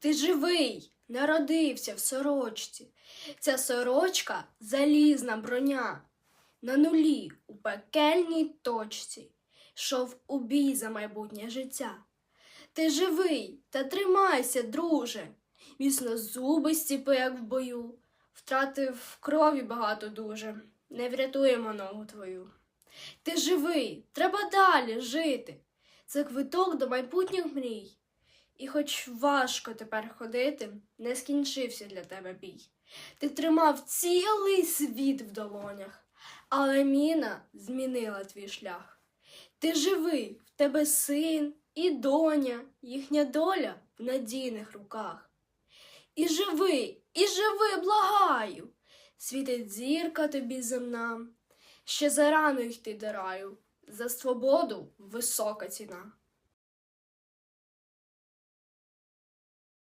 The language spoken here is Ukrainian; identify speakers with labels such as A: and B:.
A: Ти живий, народився в сорочці. Ця сорочка залізна броня. На нулі у пекельній точці йшов у бій за майбутнє життя. Ти живий та тримайся, друже. Міцно зуби стіпи, як в бою. Втратив крові багато дуже. Не врятуємо ногу твою. Ти живий, треба далі жити. Це квиток до майбутніх мрій. І хоч важко тепер ходити, не скінчився для тебе бій. Ти тримав цілий світ в долонях, але міна змінила твій шлях. Ти живий, в тебе син і доня, їхня доля в надійних руках. І живи, і живи, благаю, світить зірка тобі земна. Ще зарано йти до раю, за свободу висока ціна.